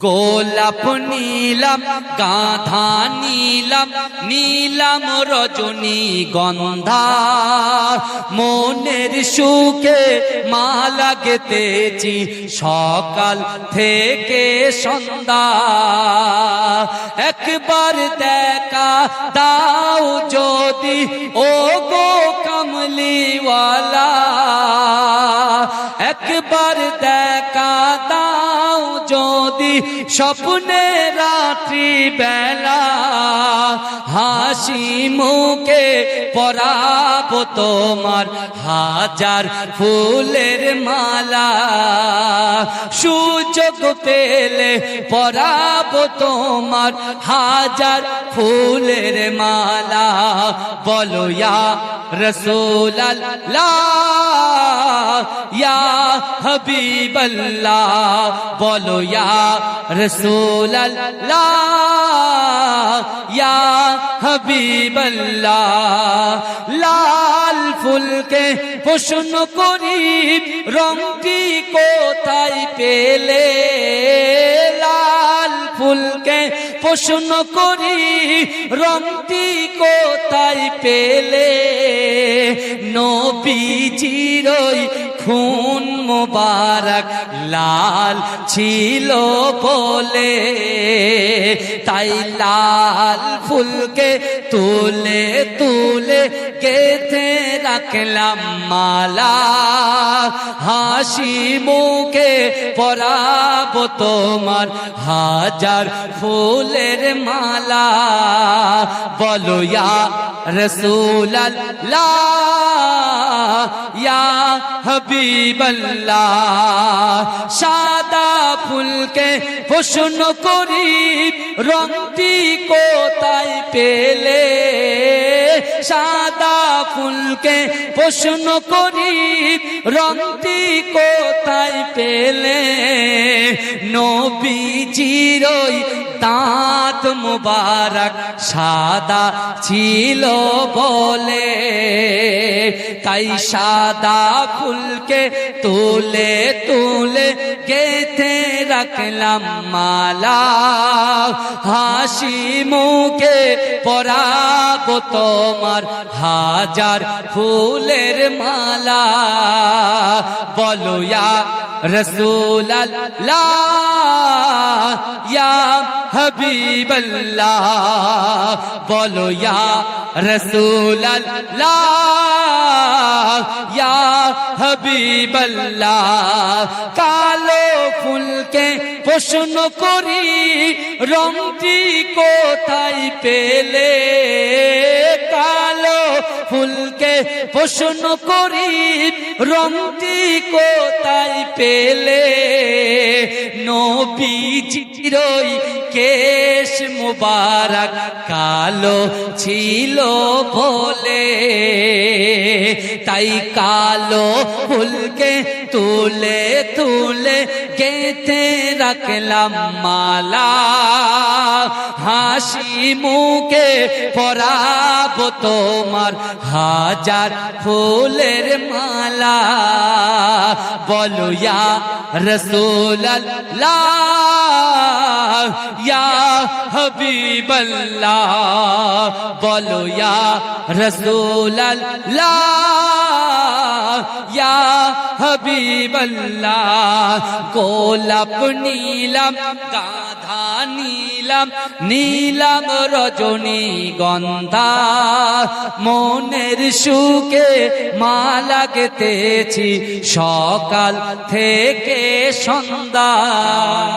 গোলাপ নীলাম, গাধা নীলাম নীলাম রজনী গন্ধা। মনের সুখে মালা গেতেছি সকাল থেকে সন্ধ্যা। একবার দেখা দাও যদি ও গো কমলিওয়ালা। একবার দেখা দাও যদি স্বপ্নে রাত্রি বেলা হাসি মুখে পরাব তোমার হাজার ফুলের মালা সুযোগ পেলে পরাবো তোমার হাজার ফুলের মালা। বলো, ইয়া রসুল ইয়া হাবিবাল্লাহ। বলো, ইয়া রসুল ইয়া হাবিবাল্লাহ। লাল ফুলকে প্রশ্ন করি, রংটি কোথায় পেলে? লাল ফুলকে প্রশ্ন করি রংটি কোথায় পেলে? নবীজিরই খুন মোবারক লাল ছিল বলে, তাই লাল ফুলকে তুলে তুলে গেথে রাখলাম মালা। হাসি মুখে পরাবো তোমার হাজার ফুলের মালা। বলো, ইয়া রসুল ইয়া হাবিবাল্লাহ সাদা ফুলকে প্রশ্ন করি রংটি কোথায় পেলে? সাদা ফুলকে প্রশ্ন করি, রংটি কোথায় পেলে? নবীজিরই দাঁত মুবারক সাদা ছিল বলে। তাই সাদা ফুলকে তুলে তুলে গেথে রাখলাম মালা হাসি মুখে পরাবো তোমার হাজার ফুলের মালা। বলো ইয়া রসুল ইয়া হাবিবাল্লাহ। বলো ইয়া রসুল ইয়া হাবিবাল্লাহ। কালো ফুলকে প্রশ্ন করি রংটি কোথায় পেলে? ফুলকে প্রশ্ন করি, রংটি কোথায় পেলে? নবীজিরই কেশ মুবারক কালো ছিল বলে। তাই কালো ফুলকে তুলে তুলে গেথে রাখলাম মালা। হাসি মুখে পরাবো তোমার হাজার ফুলের মালা। বলো, ইয়া রসুল ইয়া হাবিবাল্লাহ। বলো, ইয়া রসুল ইয়া হাবিবাল্লাহ। গোলাপ, নীলাম, গাধা নীলাম নীলাম রজনী গন্ধা মনের সুখে মালা গেতেছি সকাল থেকে সন্ধ্যা।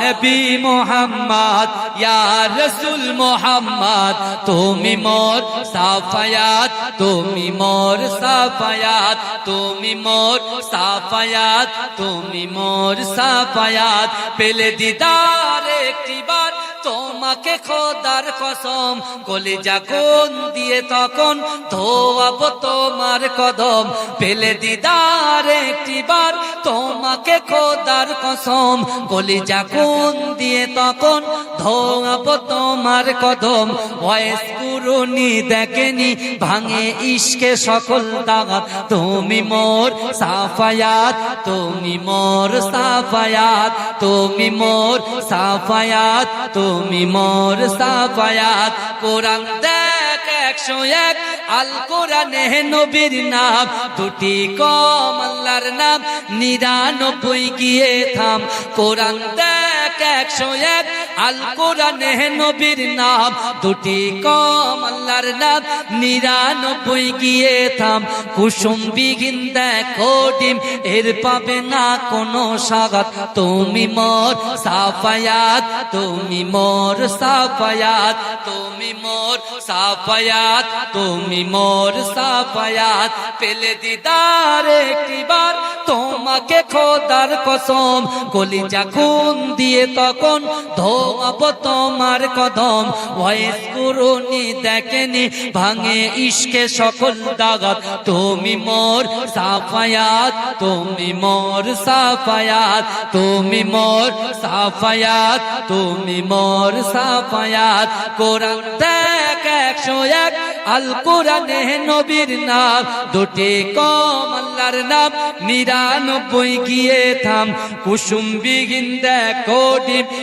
নবী মোহাম্মদ, ইয়া রসুল মোহাম্মদ, তুমি মোর সাফায়াত, তুমি মোর সাফায়াত, তুমি মোর সাফায়াত, তুমি মোর সাফায়াত। পেলে দিদার একটিবার তোমাকে খোদার কসম, কলিজা কোন দিয়ে তখন ধোয়াব তোমার কদম। পেলে দিদার একটিবার তোমাকে খোদার কসম, কলিজা কোন দিয়ে তখন ধোয়াব তোমার কদম। ওয়েস কুরুনি দেখেনি, ভাঙে ইশকে সকল দাগাত। তুমি মোর সাফায়াত, তুমি মোর সাফায়াত, তুমি মোর সাফায়াত, তুমি মোর সাফায়াত। কোরআন দেখ একশো এক, আল কোরআনে নবীর নাম। দুটি কম আল্লাহর নাম, নিরানব্বই গিয়ে থাম। কোরআন দেখ একশো এক আল কোরআনে নাম। দুটি কম নাম, নিরানব্বই গিয়ে থাম। কুসুম বিঘিন দেখো ডিম, এর পাবে না কোনো স্বাগত তুমি মোর সাফায়াত, তুমি মোর সাফায়াত, তুমি মোর সাফায়াত, তুমি মোর সাফায়াত। পেলে দিদার একটিবার তোমাকে খোদার কসম, কলিজা খুন দিয়ে তখন ধোয়াব তোমার কদম। ভয়েস করুনি দেখেনি, ভাঙে ইশকে সকল দাগাত তুমি মোর সাফায়াত, তুমি মোর সাফায়াত, তুমি মোর সাফায়াত, তুমি মোর সাফায়াত। কোরআন দেখ একশো এক আল কোরআনে নবীর নাম, দুটি কম নাম, নিরানব্বই গিয়ে থাম। কুসুম বিহীন দেখো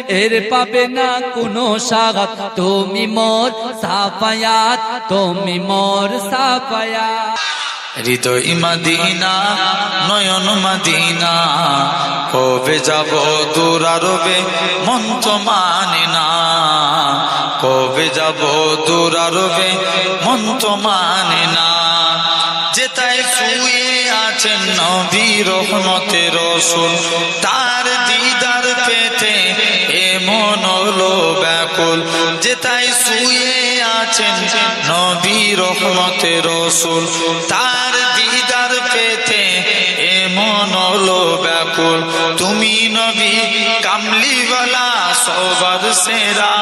এর পাবে না কোনো সাগাত। তুমি মোর সাফায়াত, তুমি মোর সাফায়াত। হৃদয় মাদিনা, নয়ন মাদিনা, কবে যাব দূর আরবে, মন মানে না। কবে যাব দূর আরবে মন তো মানে না। যেতায় শুয়ে আছেন নবী রহমতের রসুল, তার দিদার পেতে এমন হলো ব্যাকুল। যেতায় শুয়ে আছেন নবী রহমতের রসুল, তার দিদার পেতে এমন হলো ব্যাকুল। তুমি নবী কামলিওয়ালা সবার সেরা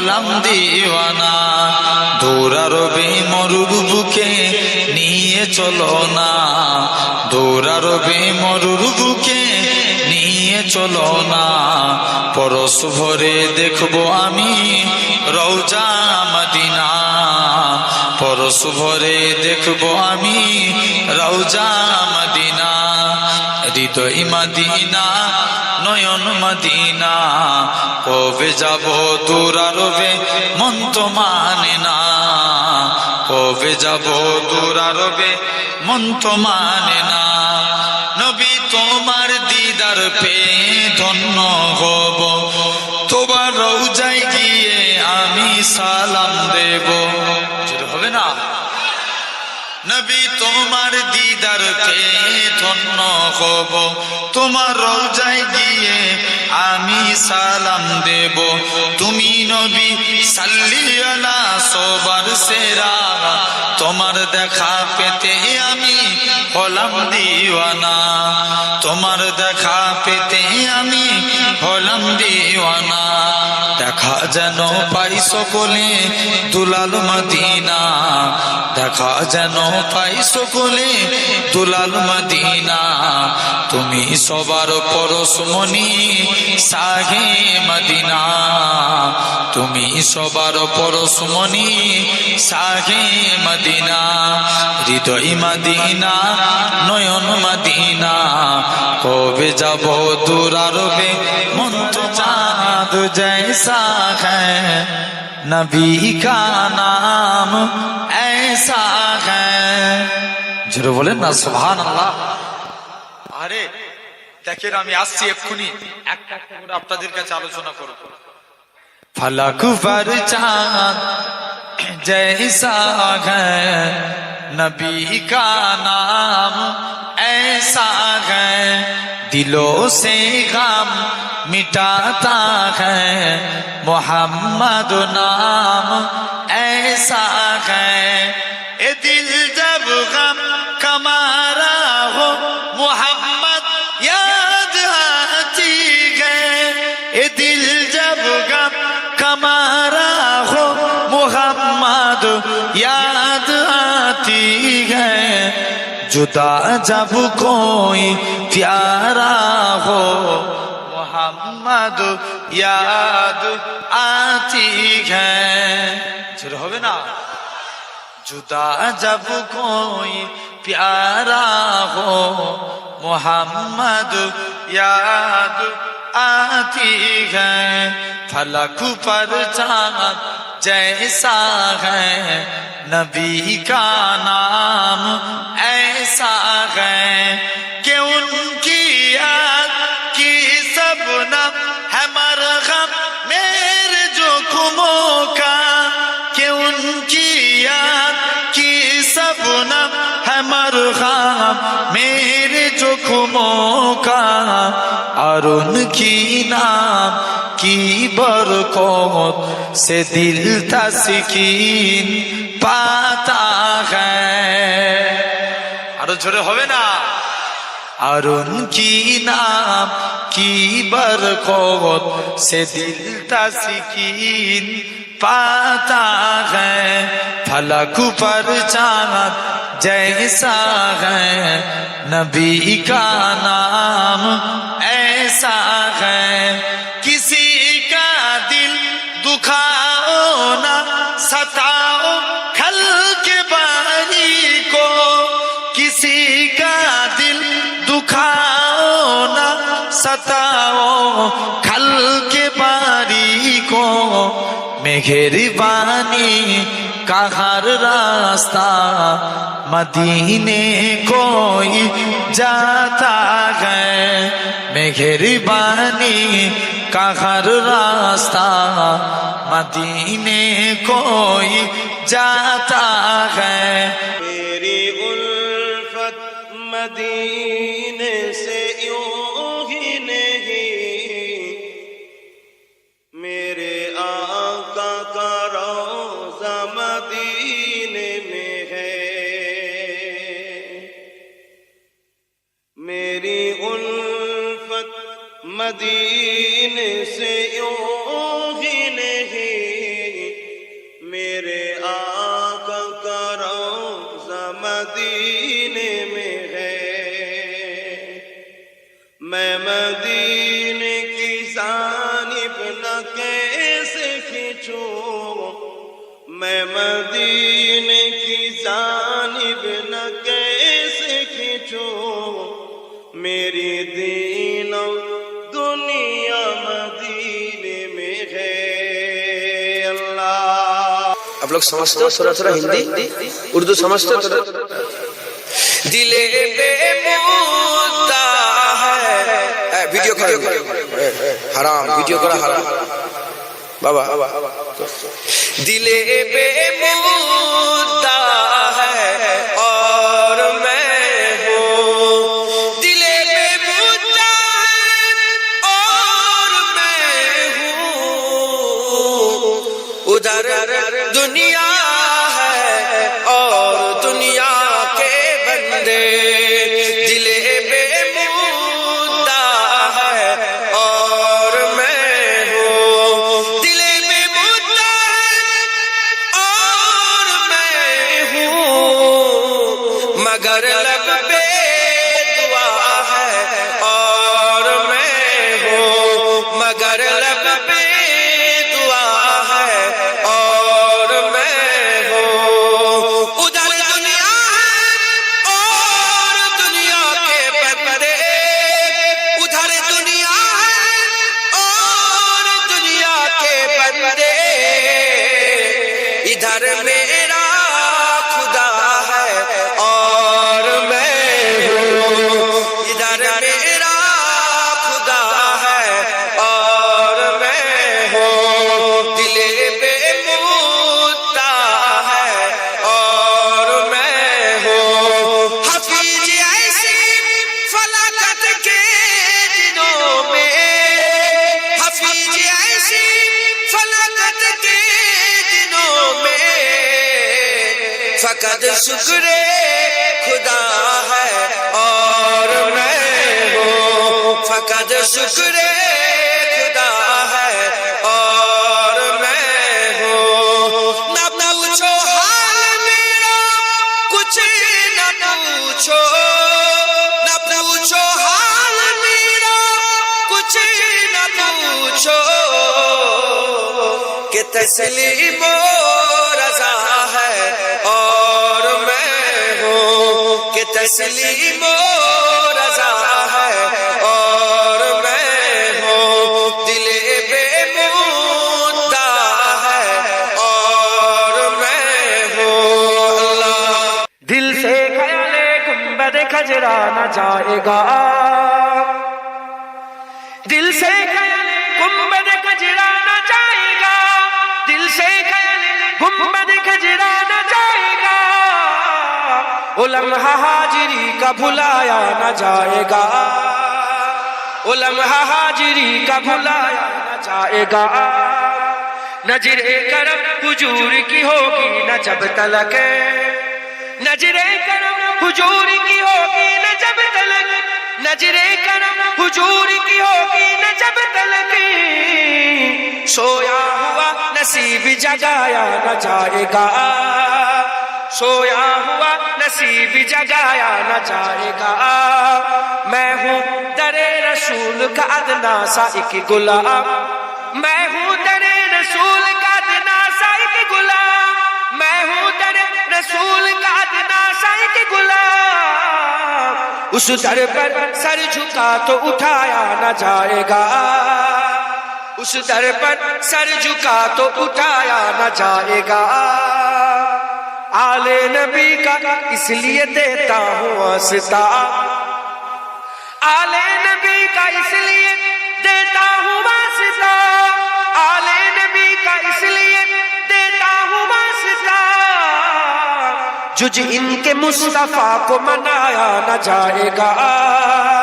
হলাম দিওয়ানা। দৌড়ারবে মরুর বুকে নিয়ে চলো না। দৌড়ারবে মরুর বুকে নিয়ে চলো না। পরশ ভরে দেখব আমি রৌজা মদিনা। পরশ ভরে দেখব আমি রৌজা মদিনা। হৃদয় মদিনা, নয়ন মদিনা। কবে যাব দূর আরবে, মন তো মানে না। কবে যাব দূর আরবে, মন তো মানে না। নবী তোমার দিদার পে ধন্য হব। তোমার রৌজায় গিয়ে আমি সালাম দেব। নবী, তোমার দিদার পে ধন্য হব। তোমার রোজায় গিয়ে আমি সালাম দেব। তুমি নবী, সাল্লি আলা সবার সেরা। তোমার দেখা পেতে আমি হলাম দিওয়ানা। তোমার দেখা পেতে আমি হলাম দিওয়ানা। যেন পাই সকলে দুলাল মদিনা। দেখা যেন পাই সকলে দুলাল মদিনা। তুমি সবার পরশমণি সাহে মদিনা। তুমি সবার পরশমণি সাহে মদিনা। হৃদয় মদিনা, নয়ন মদিনা। কবে যাব দূর আরবে মন তো চাঁদ जैसा है नबी का नाम ऐसा है জোরে বলেন না সুবহান আল্লাহ আরে দেখেন আমি আসছি এক্ষুনি একটা একটা করে আপনাদের কাছে আলোচনা করব फलक पर चांद जैसा है नबी का नाम ऐसा है दिलों से गम مٹاتا ہے۔ محمد نام ایسا ہے۔ اے دل جب غم کمارا ہو، محمد یاد آتی ہے۔ اے دل جب غم کمارا ہو، محمد یاد آتی ہے۔ جدا جب کوئی پیارا ہو محمد یاد آتی ہے۔ چلو ہوگی نا؟ جدا جب کوئی پیارا ہو، محمد یاد آتی ہے۔ فلک پر چاند جیسا ہے، نبی کا نام ایسا ہے۔ सब नम है मरहम मेरे जो खुमों का कि उनकी याद की सब नम है मरहम मेरे जो खुमों का और उनकी नाम की बरकत से दिल तस्कीन पाता है আরো জোরে হবে না और उनकी नाम की बरकत से दिल तस्कीन पाता है फलक पर चांद जैसा है नबी का नाम ऐसा है किसी का दिल दुखाओ ना सताओ হেরবানি কাহার রাস্তা মদিনে কোই যাতা গে মেঘেরবানি কাহার রাস্তা মদিনে কোই যাতা গে लोग समझते हो थोड़ा थोड़ा हिंदी उर्दू समझते हो थोड़ा दिले पे मुद्दा है ए, वीडियो करेंगे हराम वीडियो करा हराम बाबा दिले पे फलाकत के दिनों में फकत शुक्र खुदा है और मैं हूँ फकत शुक्र खुदा है और मैं हूँ न पूछो हाल मेरा कुछ न पूछो تسلیم و رضا ہے۔ اور میں ہوں کہ تسلیم و رضا ہے۔ اور میں ہوں دل بے موتا ہے۔ اور میں ہوں اللہ۔ دل سے خیال گنبد کھجرا نہ جائے گا۔ دل سے خیال گنبد کھجرا نہ سے گنبد کھجرا نہ جائے گا۔ علمہ حاجری کا بھلایا نہ جائے گا۔ علمہ حاجری کا بھلایا نہ جائے گا۔ نظر کرم حجور کی ہوگی نہ جب تلک۔ نظر کرم حجور کی ہوگی نہ جب تلک۔ نظر کرم حجور کی ہوگی نہ جب تلک۔ سویا ہوا نصیب جگایا نہ جائے گا۔ سویا ہوا نصیب جگایا نہ جائے گا۔ میں ہوں در رسول کا ادنا سا ایک گلاب میں ہوں در رسول کا ادنا سا ایک گلاب میں ہوں در رسول کا ادنا سا ایک گلاب اس در پر سر جھکا تو اٹھایا نہ جائے گا۔ اس در پر سر جھکا تو اٹھایا نہ جائے گا۔ آل نبی کا اس لیے دیتا ہوں آستا آل نبی کا اس لیے دیتا ہوں آستا آل نبی کا اس لیے دیتا ہوں واسطہ۔ جج ان کے مصطفیٰ کو منایا نہ جائے گا۔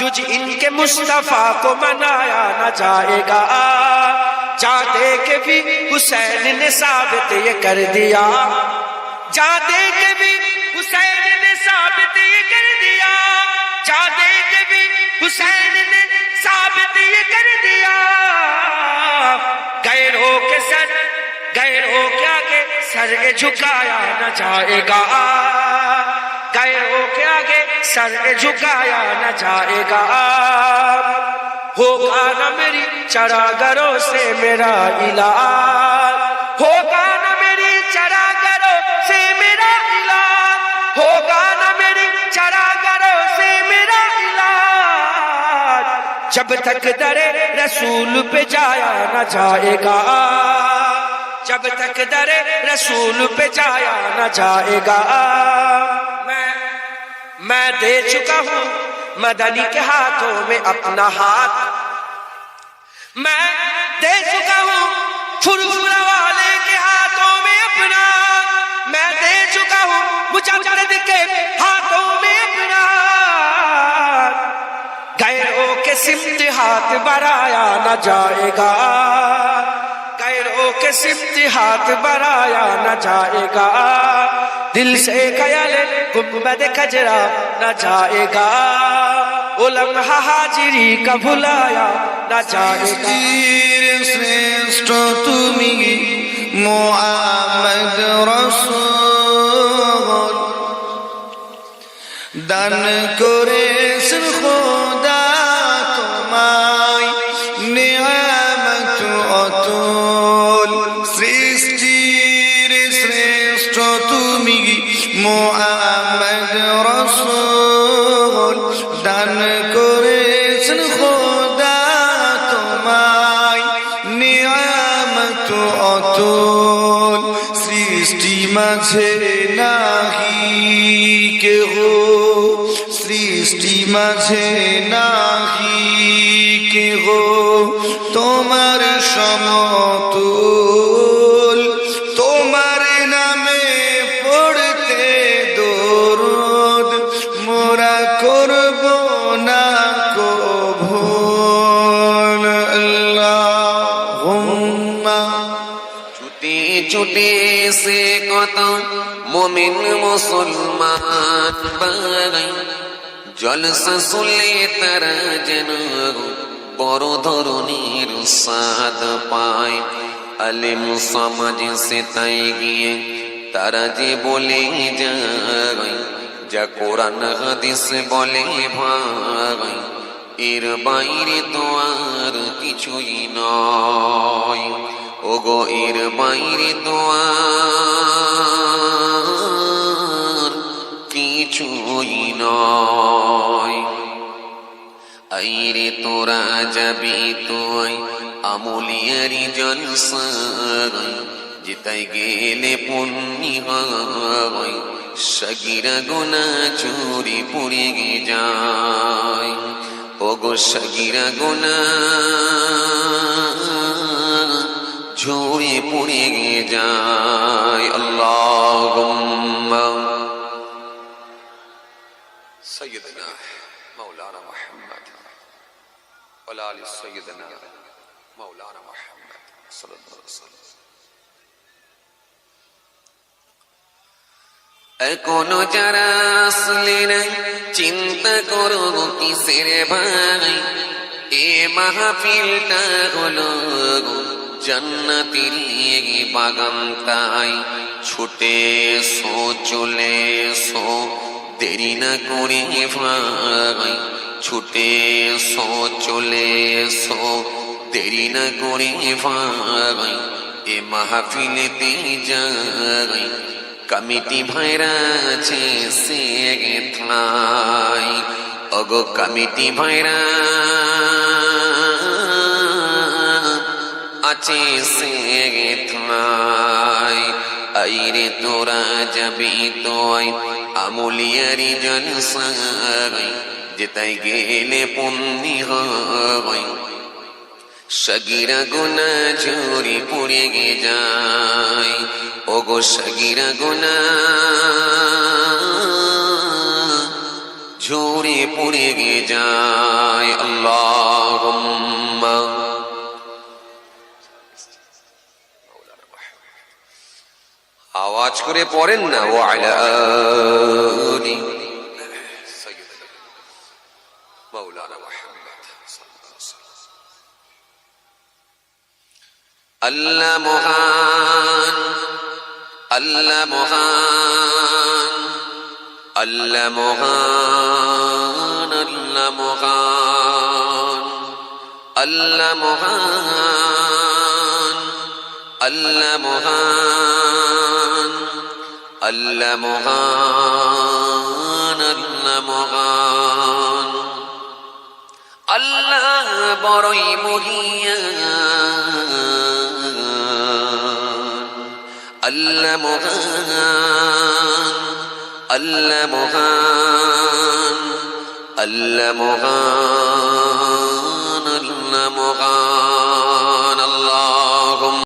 جج ان کے مصطفیٰ کو منایا نہ جائے گا۔ جاتے کے بھی حسین نے ثابت یہ کر دیا۔ جاتے کے بھی حسین نے ثابت یہ کر دیا۔ جاتے کے بھی حسین نے ثابت یہ کر دیا۔ گیروں کے سر گیروں کے آگے، سر جھکایا نہ جائے گا۔ گئے ہو کے آگے سر جھکایا نہ جائے گا۔ ہوگا نہ میری چڑا گروں سے میرا علاج۔ ہوگا نہ میری چراگروں سے میرا علاج۔ ہوگا نہ میری چڑا گروں سے میرا علاج۔ جب تک درے رسول پہ جایا نہ جائے گا۔ جب تک در رسول پہ جایا نہ جائے گا۔ میں دے چکا ہوں مدنی کے ہاتھوں میں اپنا ہاتھ۔ میں دے چکا ہوں فرفرا والے کے ہاتھوں میں اپنا۔ میں دے چکا ہوں مجدد کے ہاتھوں میں اپنا۔ غیروں کے سمت ہاتھ برایا نہ جائے گا۔ غیروں کے سمت ہاتھ برایا نہ جائے گا۔ دل سے خیال گنبد کجرا نہ جائے گا وہ لمحہ حاضری کا بھلایا نہ جائے گا শ্রেষ্ঠ তুমি মোহাম্মদ রসুল দান করে খোদা তোমায় নিয়ামত অতুল মোহাম্মদ রসুল দান করেছেন খোদা তোমায়। নিয়ামত অতুল সৃষ্টি মাঝে নাহি কেহ। সৃষ্টি মাঝে নাহি কেহ। তোমার সমতুল ছুটে সে কত মমিন মুসলমান বাগাই জলসা শুনলে তারা যেন বড় ধরনের সাদ পায়। আলিম সমাজে সে তাই গিয়ে তারা যে বলে যায়, যা কোরআন হাদিস বলে ভাই, এর বাইরে তো আর কিছুই নয়। ও গো এর বাইরে আর কিছুই নয়। তোরা যাবি তুই আমলিয়ারি জলসায় যেতাই গেলে পুণ্যি হয়, সগিরা গোনা চুরি পুড়ে যায়। ও গো সগিরা গোনা ঝরে পুড়ে গে যায় আল্লাহ سيدنا مولانا محمد وعلى ال سيدنا مولانا محمد صلى الله عليه وسلم এখনো যারা আসলে না চিন্তা করো কিসের ভাই এ মাহফিলটা হলো জান্নাতের বাগান তাই ছুটে সো চলে সো দেরি না করে ভাই, ছুটে সো চলে সো দেরি না করে ভাই, এ মাহফিলেতে যাই। কমিটি ভাইরা আছে, সে থাই। অগো কমিটি ভাইরা আছে সে থাই আইরে তোরা যাবি তোয় আমলিয়ারি জনসাই, যেতাই গেলে পুণ্যি হয় সগিরা গুনা ঝুরি পুড়ে গে যায় ও গো সগিরা গুনা ঝুরি পুড়ে গে যায় আল্লাহ আওয়াজ করে পড়েন না ও আলা আল্লাহ মহান আল্লাহ মহান আল্লাহ মহান আল্লাহ মহান আল্লাহ মহান। علمها. علمها. علمها. الله بري مهيا علمها. علمها. علمها.